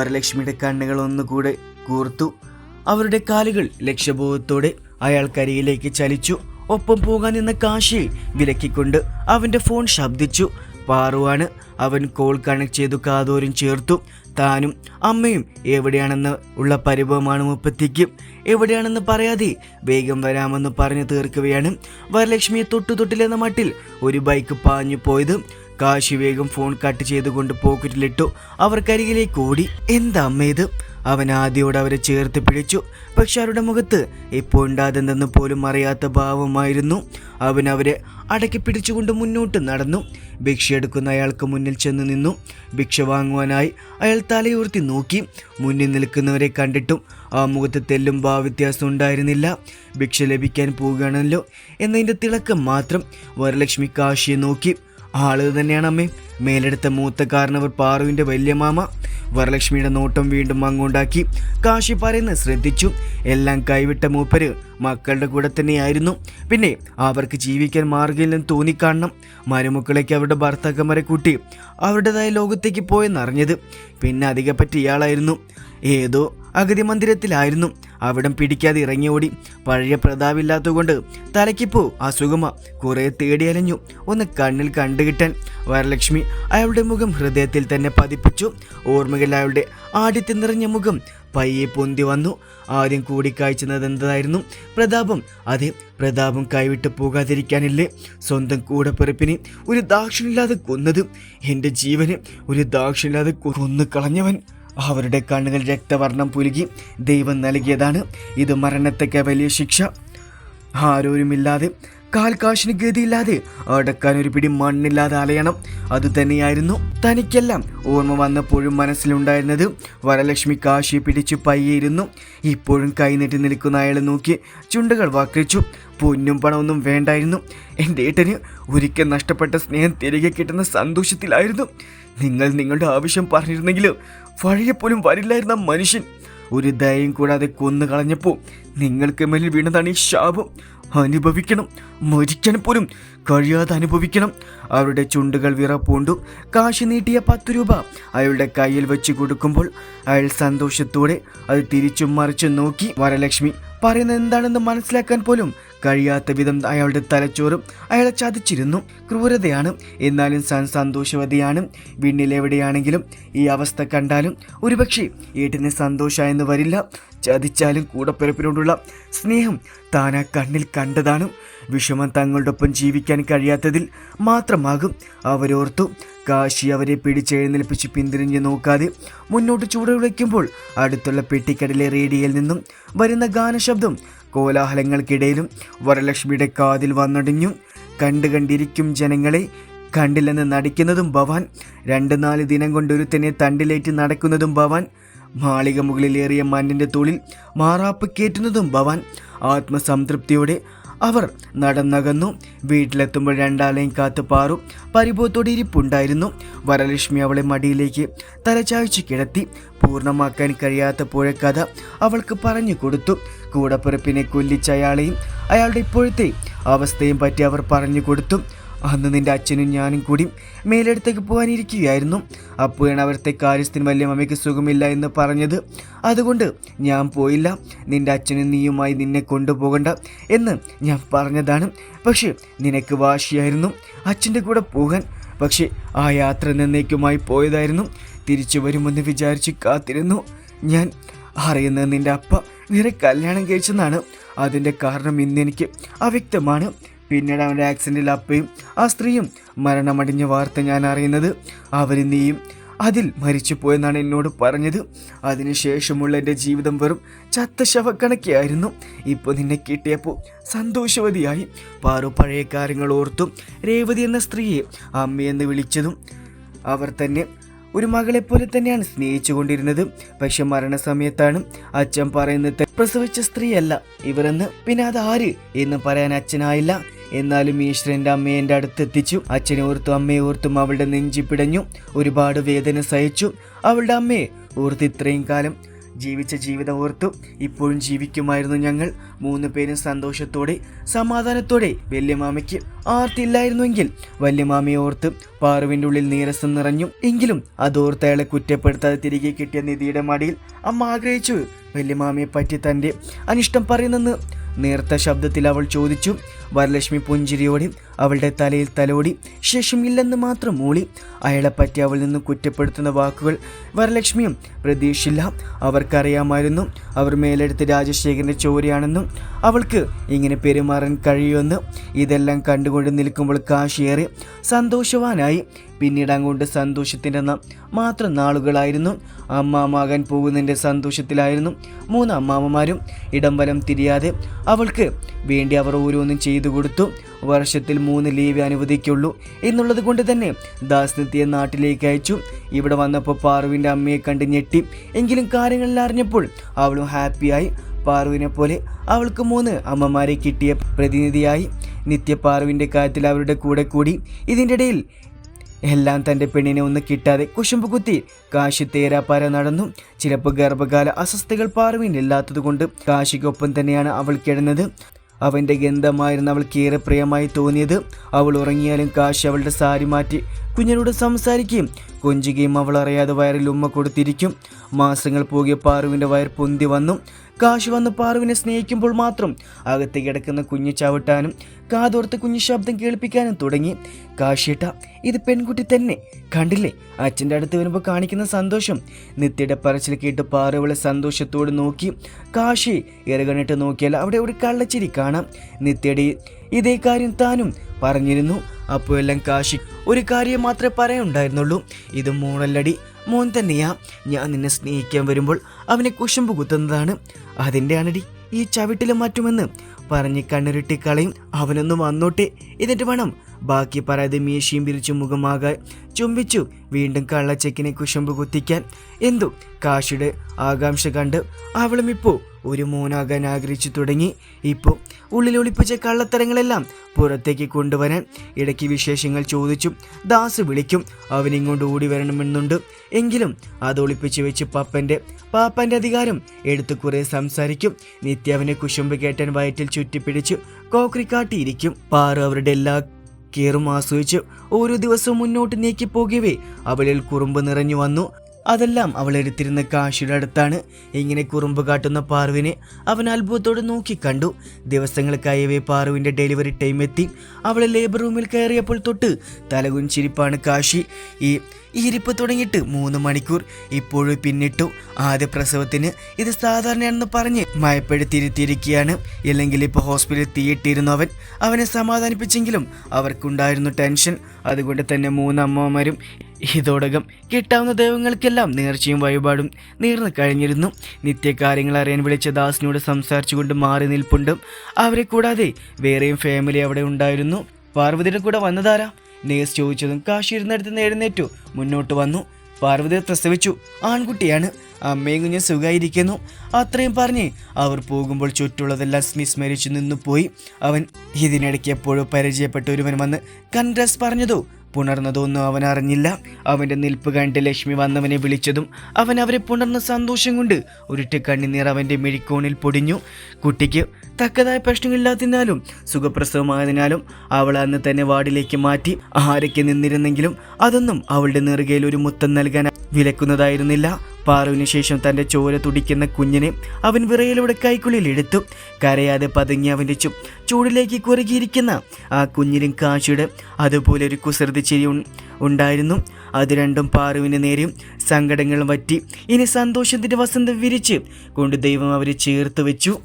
വരലക്ഷ്മിയുടെ കണ്ണുകൾ ഒന്നുകൂടെ കൂർത്തു. അവരുടെ കാലുകൾ ലക്ഷ്യബോധത്തോടെ അയാൾക്കരികിലേക്ക് ചലിച്ചു. ഒപ്പം പോകാൻ നിന്ന കാശിയെ വിലക്കിക്കൊണ്ട് അവന്റെ ഫോൺ ശബ്ദിച്ചു. പാറുവാണ്. അവൻ കോൾ കണക്ട് ചെയ്തു കാതോരും ചേർത്തു. താനും അമ്മയും എവിടെയാണെന്ന് ഉള്ള പരിഭവമാണ് മുപ്പത്തിക്ക്. എവിടെയാണെന്ന് പറയാതെ വേഗം വരാമെന്ന് പറഞ്ഞു തീർക്കുകയാണ് വരലക്ഷ്മിയെ തൊട്ടു തൊട്ടിലെന്ന മട്ടിൽ ഒരു ബൈക്ക് പാഞ്ഞു പോയത് കാശി വേഗം ഫോൺ കട്ട് ചെയ്തുകൊണ്ട് പോക്കറ്റിലിട്ടു. അവർക്കരികിലേക്ക് ഓടി. എന്താ അമ്മ ഇത്? അവൻ ആദ്യോട് അവരെ ചേർത്ത് പിടിച്ചു. പക്ഷെ അവരുടെ മുഖത്ത് ഇപ്പോൾ ഉണ്ടാതെന്തെന്ന് പോലും അറിയാത്ത ഭാവമായിരുന്നു. അവൻ അവരെ അടക്കി പിടിച്ചുകൊണ്ട് മുന്നോട്ട് നടന്നു. ഭിക്ഷ എടുക്കുന്ന അയാൾക്ക് മുന്നിൽ ചെന്ന് നിന്നു. ഭിക്ഷ വാങ്ങുവാനായി അയാൾ തലയുയർത്തി നോക്കി. മുന്നിൽ നിൽക്കുന്നവരെ കണ്ടിട്ടും ആ മുഖത്ത് തെല്ലും ഭാവ്യത്യാസം ഉണ്ടായിരുന്നില്ല. ഭിക്ഷ ലഭിക്കാൻ പോവുകയാണല്ലോ എന്നതിന്റെ തിളക്കം മാത്രം. വരലക്ഷ്മി കാശിയെ നോക്കി. ആൾ തന്നെയാണ് അമ്മേ. മേലെടുത്ത മൂത്ത കാരണവർ പാറുവിന്റെ വല്യമാമ വരലക്ഷ്മിയുടെ നോട്ടം വീണ്ടും അങ്ങോണ്ടാക്കി. കാശി പറയുന്ന ശ്രദ്ധിച്ചു. എല്ലാം കൈവിട്ട മൂപ്പര് മക്കളുടെ കൂടെ തന്നെയായിരുന്നു. പിന്നെ അവർക്ക് ജീവിക്കാൻ മാർഗമില്ലെന്ന് തോന്നിക്കാണണം. മരുമക്കളേക്ക് അവരുടെ ഭർത്താക്കന്മാരെ കൂട്ടി അവരുടേതായ ലോകത്തേക്ക് പോയെന്നറിഞ്ഞത്. പിന്നെ അധികം പറ്റി ഇയാളായിരുന്നു. ഏതോ അഗതി മന്ദിരത്തിലായിരുന്നു. അവിടം പിടിക്കാതെ ഇറങ്ങി ഓടി പഴയ പ്രതാപില്ലാത്തതുകൊണ്ട് തലയ്ക്കിപ്പോ അസുഖമ കുറെ തേടി അലഞ്ഞു. ഒന്ന് കണ്ണിൽ കണ്ടുകിട്ടാൻ വരലക്ഷ്മി അയാളുടെ മുഖം ഹൃദയത്തിൽ തന്നെ പതിപ്പിച്ചു. ഓർമ്മകൾ അയാളുടെ ആദ്യത്തെ നിറഞ്ഞ മുഖം പയ്യെ പൊന്തി വന്നു. ആദ്യം കൂടിക്കാഴ്ചത് എന്തായിരുന്നു പ്രതാപം അതെ പ്രതാപം കൈവിട്ട് പോകാതിരിക്കാനില്ലേ? സ്വന്തം കൂടപ്പിറപ്പിനെ ഒരു ദാക്ഷിണില്ലാതെ കൊന്നത്. എന്റെ ജീവന് ഒരു ദാക്ഷിണില്ലാതെ കൊന്നു കളഞ്ഞവൻ അവരുടെ കണ്ണുകൾ രക്തവർണം പുലുകി ദൈവം നൽകിയതാണ്. ഇത് മരണത്തൊക്കെ വലിയ ശിക്ഷ. ആരോരുമില്ലാതെ കാൽക്കാശിന് ഗതിയില്ലാതെ അടക്കാൻ ഒരു പിടി മണ്ണില്ലാതെ അലയണം. അതുതന്നെയായിരുന്നു തനിക്കെല്ലാം. ഓർമ്മ വന്നപ്പോഴും മനസ്സിലുണ്ടായിരുന്നത് വരലക്ഷ്മി കാശി പിടിച്ചു പയ്യേയിരുന്നു. ഇപ്പോഴും കൈനീട്ടി നിൽക്കുന്ന അയാളെ നോക്കി ചുണ്ടുകൾ വക്രിച്ചു പൊന്നും പണമൊന്നും വേണ്ടായിരുന്നു. എന്റെ ഏട്ടന് ഒരിക്കൽ നഷ്ടപ്പെട്ട സ്നേഹം തിരികെ കിട്ടുന്ന സന്തോഷത്തിലായിരുന്നു. നിങ്ങൾ നിങ്ങളുടെ ആവശ്യം പറഞ്ഞിരുന്നെങ്കിൽ വഴിയെപ്പോലും വരില്ലായിരുന്ന മനുഷ്യൻ. ഒരു ദയയും കൂടാതെ കൊന്നു കളഞ്ഞപ്പോൾ നിങ്ങൾക്ക് മേലിൽ വീണതാണ് ഈ ശാപം. അനുഭവിക്കണം മരിക്കണം പോലും. കഴിയാതെ അനുഭവിക്കണം. അവരുടെ ചുണ്ടുകൾ വിറപ്പൂണ്ടു കാശ് നീട്ടിയ പത്ത് രൂപ അയാളുടെ കയ്യിൽ വെച്ച് കൊടുക്കുമ്പോൾ അയാൾ സന്തോഷത്തോടെ അത് തിരിച്ചും മറിച്ചും നോക്കി വരലക്ഷ്മി പറയുന്നത് എന്താണെന്ന് മനസ്സിലാക്കാൻ പോലും കഴിയാത്ത വിധം അയാളുടെ തലച്ചോറും അയാളെ ചതിച്ചിരുന്നു. ക്രൂരതയാണ്. എന്നാലും സൻ സന്തോഷവതിയാണ്. വിണ്ണിലെവിടെയാണെങ്കിലും ഈ അവസ്ഥ കണ്ടാലും ഒരുപക്ഷെ ഏട്ടിന് സന്തോഷമായെന്ന് വരില്ല. ചതിച്ചാലും കൂടപ്പിറപ്പിനോടുള്ള സ്നേഹം താൻ ആ കണ്ണിൽ കണ്ടതാണ്. വിഷമം തങ്ങളുടെ ഒപ്പം ജീവിക്കാൻ കഴിയാത്തതിൽ മാത്രമാകും അവരോർത്തു കാശി അവരെ പിടിച്ചെഴുന്നേൽപ്പിച്ച് പിന്തിരിഞ്ഞ് നോക്കാതെ മുന്നോട്ട് ചൂടുവിളിക്കുമ്പോൾ അടുത്തുള്ള പെട്ടിക്കടലെ റേഡിയോയിൽ നിന്നും വരുന്ന ഗാനശബ്ദം കോലാഹലങ്ങൾക്കിടയിലും വരലക്ഷ്മിയുടെ കാതിൽ വന്നടിഞ്ഞു. കണ്ടു കണ്ടിരിക്കും ജനങ്ങളെ കണ്ടില്ലെന്ന് നടിക്കുന്നതും ഭവാൻ രണ്ട് നാല് ദിനം കൊണ്ട് ഒരുത്തനെ തണ്ടിലേറ്റ് നടക്കുന്നതും ഭവാൻ മാളിക മുകളിലേറിയ മണ്ണിന്റെ തുള്ളിൽ മാറാപ്പ് കയറ്റുന്നതും ഭവാൻ. ആത്മസംതൃപ്തിയോടെ അവർ നടന്നകന്നു. വീട്ടിലെത്തുമ്പോൾ രണ്ടാളെയും കാത്തു പാറു പരിഭവത്തോടെ ഇരിപ്പുണ്ടായിരുന്നു. വരലക്ഷ്മി അവളെ മടിയിലേക്ക് തലചായ്ച്ചു കിടത്തി. പൂർണമാക്കാൻ കഴിയാത്ത പുഴക്കഥ അവൾക്ക് പറഞ്ഞു കൊടുത്തു. കൂടപ്പിറപ്പിനെ കൊല്ലിച്ച അയാളെയും അയാളുടെ ഇപ്പോഴത്തെ അവസ്ഥയും പറ്റി അവർ പറഞ്ഞു കൊടുത്തു അന്ന് നിന്റെ അച്ഛനും ഞാനും കൂടി മേലെടുത്തേക്ക് പോകാനിരിക്കുകയായിരുന്നു. അപ്പോഴാണ് കാര്യസ്ഥന് വലിയ മമ്മയ്ക്ക് സുഖമില്ല എന്ന് പറഞ്ഞത്. അതുകൊണ്ട് ഞാൻ പോയില്ല. നിന്റെ അച്ഛനും നീയുമായി നിന്നെ കൊണ്ടുപോകണ്ട എന്ന് ഞാൻ പറഞ്ഞതാണ്. പക്ഷേ നിനക്ക് വാശിയായിരുന്നു അച്ഛന്റെ കൂടെ പോകാൻ. പക്ഷേ ആ യാത്ര നിന്നേക്കുമായി പോയതായിരുന്നു. തിരിച്ചു വരുമെന്ന് വിചാരിച്ച് കാത്തിരുന്നു ഞാൻ. അറിയുന്നത് നിന്റെ അപ്പ. വേറെ കല്യാണം കഴിച്ചെന്നാണ്. അതിന്റെ കാരണം ഇന്നെനിക്ക് അവ്യക്തമാണ്. പിന്നീട് അവന്റെ ആക്സിഡന്റിൽ അപ്പയും ആ സ്ത്രീയും മരണമടിഞ്ഞ വാർത്ത ഞാൻ അറിയുന്നത് അവർ നീയും അതിൽ മരിച്ചു പോയെന്നാണ് എന്നോട് പറഞ്ഞത്. അതിനുശേഷമുള്ള എന്റെ ജീവിതം വെറും ചത്ത ശവക്കണക്കായിരുന്നു ഇപ്പോൾ നിന്നെ കിട്ടിയപ്പോൾ സന്തോഷവതിയായി. പാറു പഴയ കാര്യങ്ങൾ ഓർത്തും രേവതി എന്ന സ്ത്രീയെ അമ്മയെന്ന് വിളിച്ചതും അവർ തന്നെ ഒരു മകളെ പോലെ തന്നെയാണ് സ്നേഹിച്ചു കൊണ്ടിരുന്നത്. പക്ഷെ മരണസമയത്താണ് അച്ഛൻ പറയുന്നത് പ്രസവിച്ച സ്ത്രീയല്ല ഇവരെന്ന് പിന്നെ അത് ആര് എന്ന് പറയാൻ അച്ഛനായില്ല. എന്നാലും ഈശ്വരന്റെ അമ്മയെ എന്റെ അടുത്തെത്തിച്ചു. അച്ഛനെ ഓർത്തും അമ്മയെ ഓർത്തും അവളുടെ നെഞ്ചി പിടഞ്ഞു ഒരുപാട് വേദന സഹിച്ചു. അവളുടെ അമ്മയെ ഓർത്ത് ഇത്രയും കാലം ജീവിച്ച ജീവിതം ഓർത്തു ഇപ്പോഴും ജീവിക്കുമായിരുന്നു ഞങ്ങൾ. മൂന്ന് പേരും സന്തോഷത്തോടെ സമാധാനത്തോടെ വല്യമാമയ്ക്ക് ആർത്തില്ലായിരുന്നുവെങ്കിൽ വല്യമാമയെ ഓർത്ത് പാറുവിന്റെ ഉള്ളിൽ നീരസം നിറഞ്ഞു. എങ്കിലും അതോർത്ത് അയാളെ കുറ്റപ്പെടുത്താതെ തിരികെ കിട്ടിയ നിധിയുടെ മടിയിൽ അമ്മ ആഗ്രഹിച്ചു. വല്യമാമയെ പറ്റി തന്റെ അനിഷ്ടം പറയുന്നെന്ന് നേർത്ത ശബ്ദത്തിൽ അവൾ ചോദിച്ചു. വരലക്ഷ്മി പുഞ്ചിരിയോടെ അവളുടെ തലയിൽ തലോടി ശേഷം ഇല്ലെന്ന് മാത്രം മൂളി. അയാളെപ്പറ്റി അവൾ നിന്ന് കുറ്റപ്പെടുത്തുന്ന വാക്കുകൾ വരലക്ഷ്മിയും പ്രതീക്ഷില്ല അവർക്കറിയാമായിരുന്നു അവർ മേലെടുത്ത് രാജശേഖരന്റെ ചോരയാണെന്നും അവൾക്ക് ഇങ്ങനെ പെരുമാറാൻ കഴിയുമെന്ന്. ഇതെല്ലാം കണ്ടുകൊണ്ട് നിൽക്കുമ്പോൾ കാശിയേറെ സന്തോഷവാനായി. പിന്നീട് അങ്ങോട്ട് സന്തോഷത്തിന്റെ മാത്രം നാളുകളായിരുന്നു. അമ്മാമാകാൻ പോകുന്നതിന്റെ സന്തോഷത്തിലായിരുന്നു മൂന്ന് അമ്മാമ്മമാരും. ഇടംവലം തിരിയാതെ അവൾക്ക് വേണ്ടി അവർ ഓരോന്നും ചെയ്തു. കൊടുത്തു വർഷത്തിൽ മൂന്ന് ലീവ് അനുവദിക്കുള്ളൂ. എന്നുള്ളത് കൊണ്ട് തന്നെ ദാസ്നത്തിയെ നാട്ടിലേക്ക് അയച്ചു. ഇവിടെ വന്നപ്പോൾ പാർവിന്റെ അമ്മയെ കണ്ട് ഞെട്ടി. എങ്കിലും കാര്യങ്ങളിൽ അറിഞ്ഞപ്പോൾ അവളും ഹാപ്പിയായി പാർവിനെ പോലെ അവൾക്ക് മൂന്ന് അമ്മമാരെ കിട്ടിയ പ്രതിനിധിയായി. നിത്യ പാർവിന്റെ കാര്യത്തിൽ അവരുടെ കൂടെ കൂടി. ഇതിന്റെ ഇടയിൽ എല്ലാം തന്റെ പെണ്ണിനെ ഒന്ന് കിട്ടാതെ കുശുമ്പ് കുത്തി കാശി തേരാപ്പാര നടന്നു. ചിലപ്പോൾ ഗർഭകാല അസ്വസ്ഥകൾ പാറുവിനില്ലാത്തതുകൊണ്ട് കാശിക്കൊപ്പം തന്നെയാണ് അവൾ കിടന്നത്. അവന്റെ ഗന്ധമായിരുന്നു അവൾക്ക് ഏറെ പ്രിയമായി തോന്നിയത്. അവൾ ഉറങ്ങിയാലും കാശ് അവളുടെ സാരി മാറ്റി കുഞ്ഞിനോട് സംസാരിക്കുകയും കൊഞ്ചുകയും അവൾ അറിയാതെ വയറിൽ ഉമ്മ കൊടുത്തിരിക്കും. മാസങ്ങൾ പോകിയ പാറുവിന്റെ വയർ പൊന്തി വന്നു. കാശി വന്ന് പാറുവിനെ സ്നേഹിക്കുമ്പോൾ മാത്രം അകത്ത് കിടക്കുന്ന കുഞ്ഞു ചവിട്ടാനും കാതോർത്ത് കുഞ്ഞു ശബ്ദം കേൾപ്പിക്കാനും തുടങ്ങി. കാശിയേട്ട ഇത് പെൺകുട്ടി തന്നെ. കണ്ടില്ലേ? അച്ഛന്റെ അടുത്ത് വരുമ്പോൾ കാണിക്കുന്ന സന്തോഷം. നിത്യയുടെ പറച്ചിൽ കേട്ട് പാറുവളെ സന്തോഷത്തോട് നോക്കി കാശി ഇറകണിട്ട് നോക്കിയാൽ അവിടെ ഒരു കള്ളച്ചിരി കാണാം. നിത്യയുടെ ഇതേ കാര്യം താനും പറഞ്ഞിരുന്നു. അപ്പോൾ എല്ലാം കാശി ഒരു കാര്യം മാത്രമേ പറയുണ്ടായിരുന്നുള്ളൂ ഇത് മോണല്ലടി. മോൻ തന്നെയാ. ഞാൻ നിന്നെ സ്നേഹിക്കാൻ വരുമ്പോൾ അവനെ കുശുമ്പ് കുത്തുന്നതാണ്. അതിന്റെ ആണടി ഈ ചവിട്ടിലും മാറ്റുമെന്ന്. പറഞ്ഞ് കണ്ണുരുട്ടിക്കളയും അവനൊന്ന് വന്നോട്ടെ. എന്നിട്ട് വേണം ബാക്കി പറയാതെ മീശയും പിരിച്ചു മുഖമാകാൻ ചുംബിച്ചു. വീണ്ടും കള്ളച്ചക്കിനെ കുശുമ്പ് കുത്തിക്കാൻ. എന്തു? കാശിയുടെ ആകാംക്ഷ കണ്ട് അവളും ഇപ്പോൾ ഒരു മോനാകാൻ ആഗ്രഹിച്ചു തുടങ്ങി. ഇപ്പോൾ ഉള്ളിൽ ഒളിപ്പിച്ച കള്ളത്തരങ്ങളെല്ലാം പുറത്തേക്ക് കൊണ്ടുവരാൻ ഇടയ്ക്ക് വിശേഷങ്ങൾ ചോദിച്ചും ദാസ് വിളിക്കും അവനിങ്ങോട്ട് ഓടി വരണമെന്നുണ്ട്. എങ്കിലും അത് ഒളിപ്പിച്ച് വെച്ച് പപ്പന്റെ പാപ്പന്റെ അധികാരം എടുത്തു കുറേ സംസാരിക്കും. നിത്യാവിനെ കുശുമ്പ് കേട്ടാൻ വയറ്റിൽ ചുറ്റിപ്പിടിച്ച് കോക്രി കാട്ടിയിരിക്കും പാറു അവരുടെ എല്ലാ കയറും ആസ്വദിച്ച് ഓരോ ദിവസവും മുന്നോട്ട് നീക്കി പോകവേ അവളിൽ കുറുമ്പ് നിറഞ്ഞു വന്നു. അതെല്ലാം അവൾ എടുത്തിരുന്ന കാശിയുടെ അടുത്താണ്. ഇങ്ങനെ കുറുമ്പ് കാട്ടുന്ന പാർവിനെ അവൻ അത്ഭുതത്തോടെ നോക്കി കണ്ടു. ദിവസങ്ങൾ കഴിയവേ പാറുവിന്റെ ഡെലിവറി ടൈം എത്തി. അവളെ ലേബർ റൂമിൽ കയറിയപ്പോൾ തൊട്ട് തലകുഞ്ചിരിപ്പാണ് കാശി. ഈ ഇരിപ്പ് തുടങ്ങിയിട്ട് മൂന്ന് മണിക്കൂർ. ഇപ്പോഴും പിന്നിട്ടു. ആദ്യ പ്രസവത്തിന് ഇത് സാധാരണയാണെന്ന് പറഞ്ഞ് മയപ്പെടുത്തിയിരുത്തിയിരിക്കുകയാണ് ഇല്ലെങ്കിൽ ഇപ്പോൾ ഹോസ്പിറ്റലിൽ തീയിട്ടിരുന്നു അവൻ. അവനെ സമാധാനിപ്പിച്ചെങ്കിലും അവർക്കുണ്ടായിരുന്നു ടെൻഷൻ. അതുകൊണ്ട് തന്നെ മൂന്ന് അമ്മമാരും ഇതോടകം കിട്ടാവുന്ന ദൈവങ്ങൾക്കെല്ലാം നേർച്ചയും വഴിപാടും നേർന്നു കഴിഞ്ഞിരുന്നു. നിത്യകാര്യങ്ങൾ അറിയാൻ വിളിച്ച ദാസിനോട് സംസാരിച്ചുകൊണ്ട് മാറി നിൽപ്പുണ്ട്. അവരെ കൂടാതെ വേറെയും ഫാമിലി അവിടെ ഉണ്ടായിരുന്നു. പാർവതിയുടെ കൂടെ വന്നതാരാ? നേഴ്സ് ചോദിച്ചതും കാശി ഇരുന്നിടത്ത് എഴുന്നേറ്റു മുന്നോട്ട് വന്നു. പാർവതി പ്രസവിച്ചു. ആൺകുട്ടിയാണ്. അമ്മയും കുഞ്ഞും സുഖമായിരിക്കുന്നു അത്രയും പറഞ്ഞ് അവർ പോകുമ്പോൾ ചുറ്റുള്ളതെല്ലാം വിസ്മരിച്ചു നിന്നു പോയി. അവൻ ഇതിനിടയ്ക്ക് എപ്പോഴും പരിചയപ്പെട്ട ഒരുവൻ വന്ന് കൺഡ്രസ് പറഞ്ഞതോ? പുണർന്നതൊന്നും അവൻ അറിഞ്ഞില്ല. അവന്റെ നിൽപ്പ് കണ്ട് ലക്ഷ്മി വന്നവനെ വിളിച്ചതും അവൻ അവരെ പുണർന്ന സന്തോഷം കൊണ്ട് ഉരുട്ട് കണ്ണിനീർ അവന്റെ മിഴിക്കോണിൽ പൊടിഞ്ഞു. കുട്ടിക്ക് തക്കതായ പ്രശ്നങ്ങളില്ലാത്തതിനാലും സുഖപ്രസവമായതിനാലും അവൾ അന്ന് തന്നെ വാർഡിലേക്ക് മാറ്റി ആരൊക്കെ നിന്നിരുന്നെങ്കിലും അതൊന്നും അവളുടെ നെറുകയിൽ ഒരു മുത്തം നൽകാൻ വിലക്കുന്നതായിരുന്നില്ല. പാറുവിന് ശേഷം തന്റെ ചോര തുടിക്കുന്ന കുഞ്ഞിനെ അവൻ വിറയിലൂടെ കൈക്കുള്ളിൽ എടുത്തു. കരയാതെ പതുങ്ങി അവന്റെ ചു ചൂടിലേക്ക് കുറുകിയിരിക്കുന്ന ആ കുഞ്ഞിനും കാശിയുടെ അതുപോലെ ഒരു കുസൃതി ചിരി ഉണ്ടായിരുന്നു. അത് രണ്ടും പാറുവിന് നേരെയും സങ്കടങ്ങൾ വറ്റി. ഇനി സന്തോഷത്തിന്റെ വസന്തം വിരിച്ച് കൊണ്ട് ദൈവം അവരെ ചേർത്ത് വെച്ചു.